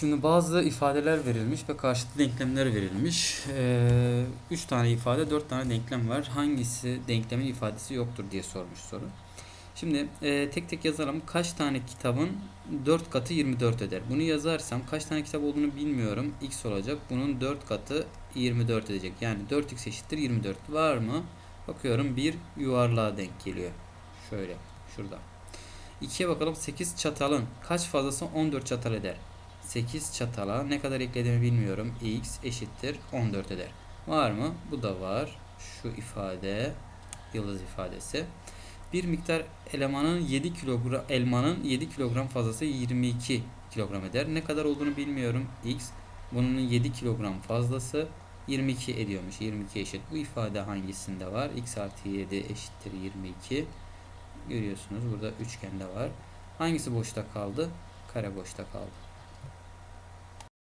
şimdi bazı ifadeler verilmiş ve karşıtı denklemler verilmiş. 3 tane ifade, 4 tane denklem var. Hangisi denklemin ifadesi yoktur diye sormuş soru. Şimdi e, tek tek yazalım. Kaç tane kitabın 4 katı 24 eder? Bunu yazarsam kaç tane kitap olduğunu bilmiyorum. X olacak. Bunun 4 katı 24 edecek. Yani 4x eşittir 24. Var mı? Bakıyorum bir yuvarlığa denk geliyor. Şöyle şurada. 2'ye bakalım 8 çatalın kaç fazlası 14 çatal eder? 8 çatala ne kadar eklediğimi bilmiyorum. x eşittir 14 eder. Var mı? Bu da var. Şu ifade yıldız ifadesi. Bir miktar elemanın 7 kilogram elmanın 7 kilogram fazlası 22 kilogram eder. Ne kadar olduğunu bilmiyorum. X bunun 7 kilogram fazlası 22 ediyormuş. 22 eşit. Bu ifade hangisinde var? X artı 7 eşittir 22. Görüyorsunuz burada üçgende var. Hangisi boşta kaldı? Kare boşta kaldı.